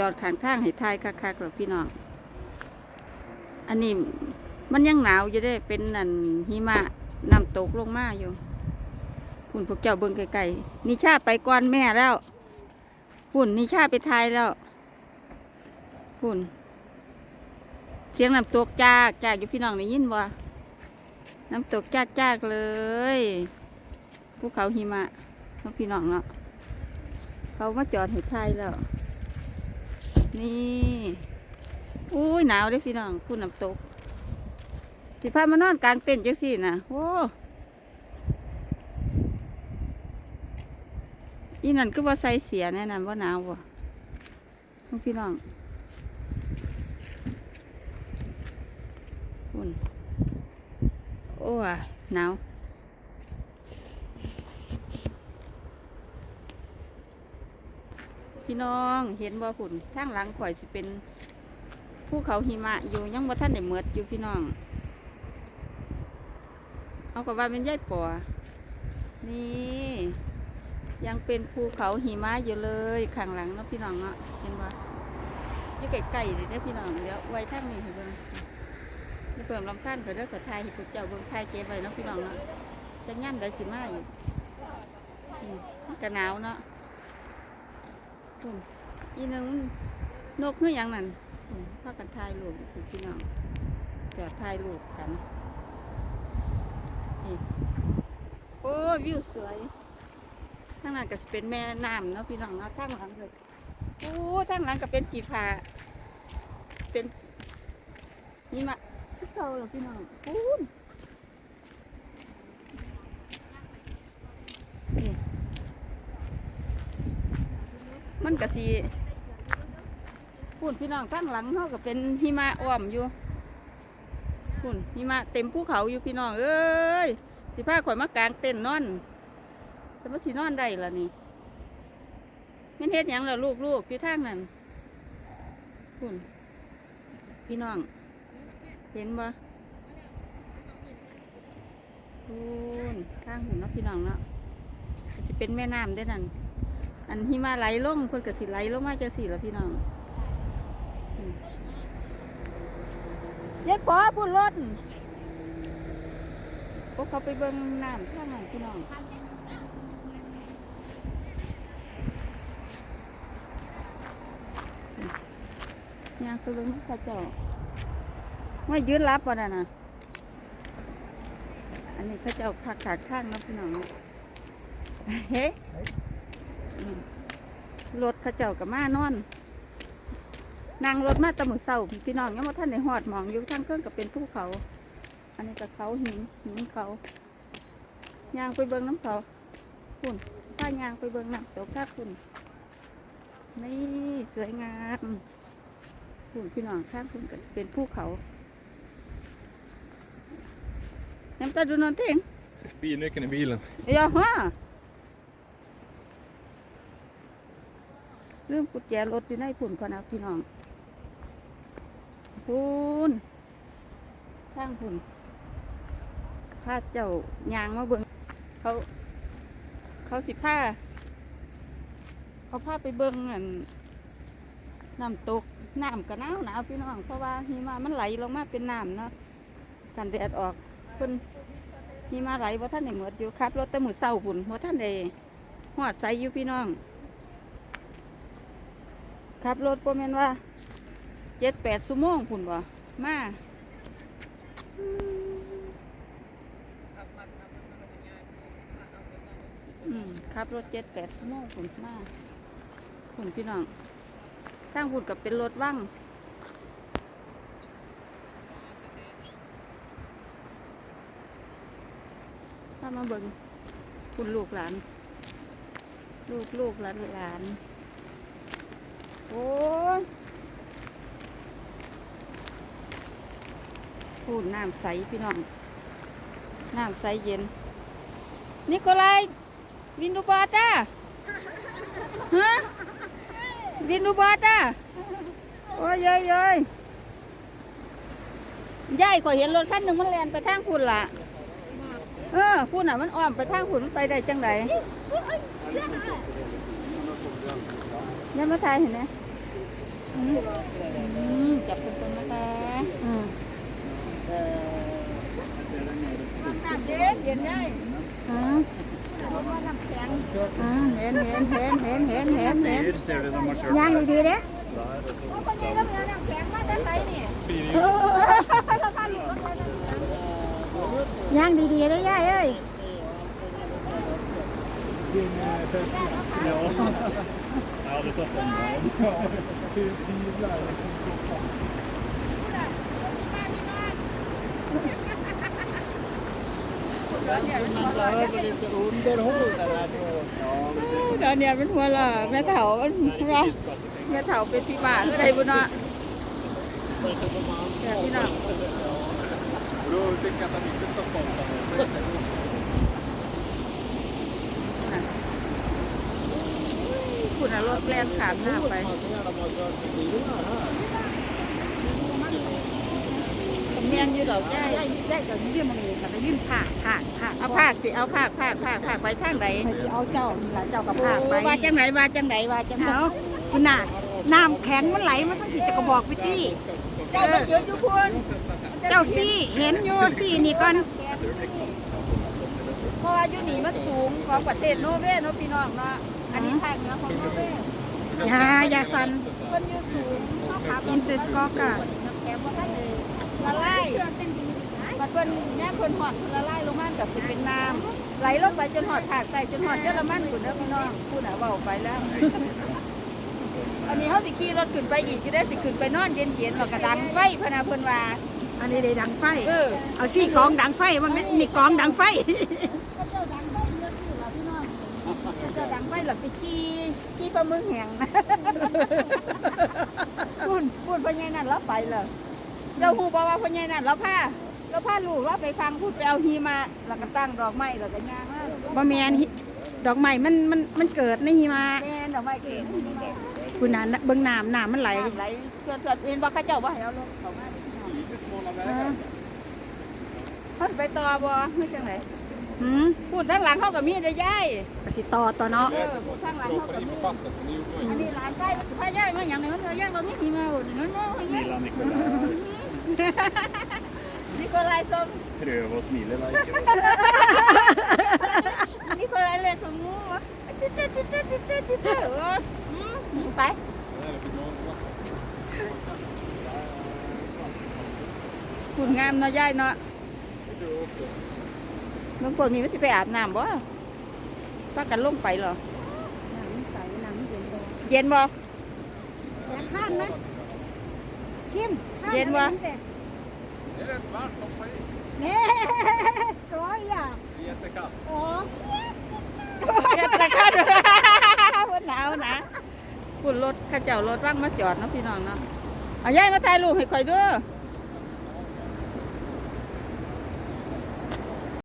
จอดข้างทางให้ทายคักๆหรอพี่น้อง อันนี้มันยังหนาวอยู่เด้เป็นนันหิมะน้ำตกลงมาอยู่คุณพวกเจ้าเบิ่งไกลๆนิชาไปก่อนแม่แล้วคุณนิชาไปทายแล้วคุณเสียงน้ำตกจากจากอยู่พี่น้องได้ยินบ่น้ำตกจากจากเลยภูเขาหิมะเนาะพี่น้องเนาะเขามาจอดให้ทายแล้ว นี่อุ้ยหนาวเลยพี่น้องคุณน้ำตก สิพามานอนกลางเต็นท์จังสี่นะโอ้อีนั่นก็ว่าใส่เสียแน่นอนว่าหนาวบ่น้องพี่น้องคุณโอ้ยหนาว พี่น้องเห็นบ่ฝุ่นทางหลังข่อยสิเป็นภูเขาหิมะอยู่ยังบ่ท่านได้เมือดอยู่พี่น้อง เอากับว่าเป็นยายปัวนี่ ยังเป็นภูเขาหิมะอยู่เลยข้างหลังเนาะพี่น้องเนาะเห็นบ่อยู่ใกลๆเลยเด้อพี่น้องเดี๋ยวไว้ทางนี้ให้เบิ่งเดี๋ยวเพิ่มลำคันไปเด้อขอถ่ายให้พวกเจ้าเบิ่งถ่ายเก็บไว้เนาะพี่น้องเนาะจะย่ำได้สิมาอีกนี่มันก็หนาวเนาะ คุณอีนึงนกเฮือยังนั่นพากันถ่ายรูปคุณพี่น้องจอดถ่ายรูปกันโอ้วิวสวยข้างหลังก็จะเป็นแม่น้ำเนาะพี่น้องเนาะข้างหลังเลยโอ้ข้างหลังก็เป็นจีพาเป็นนี่มาที่เขาเหรอพี่น้องปูน มันก็สีพุ่นพี่น้องข้างหลังเขาก็เป็นหิมะอ้อมอยู่พุ่นหิมะเต็มภูเขาอยู่พี่น้องเอ้ยสิพาข่อยมากลางเต็นนอนสมมติสินอนได้ละนี่แม่เฮ็ดยังล่ะลูกลูกอยู่ทางนั้นพุ่นพี่น้อง เห็นบ่พุ่นข้างหุ่นเนาะพี่น้องเนาะก็สิเป็นแม่น้ำเด้นั่น อันหิมาไหลลงคนก็สิไหลลงมาจังสี่ละพี่น้องอืมยายปอพูดรถพวกเขาไปเบิ่งน้ำท่างนั้นพี่น้องอืมย่างไปเบิ่งพระเจ้าไม่ยืนรับวะน่ะนะอันนี้พระเจ้าพักขาดข้างเนาะพี่น้องเนาะเฮ้อืม รถเขาเจ้ากับมานอนนั่งรถมาแตะมือเศร้าพี่น้องยังว่าท่านในหอดหมองอยู่ทางเครื่องก็เป็นภูเขา อันนี้ก็เขาหินหินเขายางไปเบิ้งน้ำเขาคุณถ้ายางไปเบิ้งน้ำตกถ้าคุณนี่สวยงามคุณพี่น้องข้างคุณก็เป็นภูเขาน้ำตาดูนอนเต็ง Bilnyckeln i bilen. อย่าฮะ ลืมกุญแจรถอยู่ในผุ่นพอนะพี่น้องผุ่นทางผุ่นพาเจ้ายางมาเบิ่งเขา เขาสิผ้า เขาพาไปเบิ่งอันน้ำตกน้ำก็หนาวหนาวพี่น้องเพราะว่าหิมะมันไหลลงมาเป็นน้ำเนาะกันแดดออกเพิ่นนี่มาไหลว่าท่านได้หมดอยู่ครับรถต่มือเศร้าพุ่นว่าท่านได้หอดใสอยู่พี่น้อง ขับรถประมาณว่าเจ็ดแปดชั่วโมงพุ่นบ่มาขับรถเจ็ดแปดชั่วโมงพุ่นมาพุ่นพี่น้องทางพุ่นกับเป็นรถว่างถ้ามาเบิ่งคุณลูกหลาน ลูกลูกหลานหลาน โอ้พูดน้ำใสพี่น้อง น้ำใสเย็น นิโคลายวินดูบอต้าฮะวินดูบอต้าโอ้ยเยยเยยยายขอเห็นรถคันหนึ่งมันแล่นไปทางคุณล่ะ เออพูดน่ะมันอ้อมไปทางหุ่นมันไปได้จังได ย่ามาถ่ายเห็นไหมอืมจับเป็นต้นนะคะอืมน้ำเย็นเย็นง่ายอืมอืมเห็นเห็นเห็นเห็นเห็นเห็นเห็น Ser, ser det de har kört ย่างดีๆเด้ där och så คนนี้เราเอาน้ำแข็งมาแต่ไสนี่ย่างดีๆเด้ย่าเอ้ย ตอนเดี๋เนี่ยเป็นหัวละแม่เถาป็นว่าแม่เถาเป็นพี่บ้าอะไรบุญเนะแช่พี่น้อง Bunu tek kata bir kırk top. คุณรถแล่นขามหน้าไปเนียนอยู่ดอกใหญ่ได้ได้กับเรื่องมันเลยกับไปยื่นผักผักผักเอาภาสิเอาภาคภาคภาคภาคไปทางไหนสิเอาเจ้านี่ล่ะเจ้ากับโอ้ผักไปว่าจังไหนว่าจังไหนว่าจังไหนเอาคุณน่ะน้ำแข็งมันไหลมันต้องผิดจะกระบอกไปตี้เจ้ามายืนอยู่คุณเจ้าซี่เห็นอยู่ซี่นี่ก่อนเพราะว่าอยู่นี่มันสูงของประเทศโนเวย์เนาะพี่น้องเนาะ อันนี้ภาคเหนือของโนเวย์อย่าอย่าสั่นเพิ่นอยู่สูงเขาขับอินเตอร์สกอกะน้ำแข็งบ่ทันเลยละลายบัดเพิ่นแย่เพิ่นฮอดละลายลงมาก็สิเป็นน้ำไหลลงไปจนฮอดภาคใต้จนฮอดเยอรมันพุ่นเด้อพี่น้องผู้น่ะเว้าไปแล้ว อันนี้เฮาสิขี่รถขึ้นไปอีกจะได้สิขึ้นไปนอนเย็นๆแล้วก็ดังไฟพะนะเพิ่นว่าอันนี้เลยดังไฟ เออ เอาซี่กองดังไฟมันไม่มีกองดังไฟ เจ้าดังไฟหลักสิจี้จี้ปลาหมึกแห้งนะพูดพูดพ่อใหญ่นั่นแล้วไปเลยเจ้าฮู้บ่ว่าพ่อใหญ่นั่นแล้วพาแล้วพาลูกว่าไปฟังพูดไปเอาฮีมาแล้วก็ตั้งดอกไม้แล้วก็ย่างมาบ่แมนหิดอกไม้มันมันมันเกิดในหิมะแม่นดอกไม้เก่งคุณน่ะเบิ่งน้ำน้ำมันไหลไหลเกิดเกิดเห็นว่าเขาเจ้าว่าให้เอาลงเขามาเออเพิ่นไปต่อบ่ไม่จังได หืมพูดทางหลังเขาก็มีได้ย่ายก็สิต่อต่อเนาะ เออพูดทางหลังเขาก็มี อันนี้หลานใกล้พาย่ายมาอย่างนี้มันพาย่ายมาไม่มีมาหนั่นเนาะ Lilla Nikolaj. นี่ก็ลายส้ม Pröva och smila like. นี่ก็ลายเลยสมงูวะติ๊ดติ๊ดติ๊ดติ๊ดติ๊ดติ๊ดติ๊ดเอออืมไป คุณงามเนาะย่ายเนาะเมื่อก่อนมีไม่สิไปอาบน้ำบ่ป้ากันลงไปเหรอ น้ำใสน้ำเย็นบ่เย็นบ่ แต่ข้านนะเข้มเย็นบ่ Det är rätt varmt, hoppa i. เน่สกอยอะ Jättekallt. โอ้เย็นแต่ข้าวันหนาวนะคุณรถเข้าเจ้ารถว่างมาจอดเนาะพี่น้องเนาะเอาย่ายมาถ่ายรูปให้คอยเด้วยเ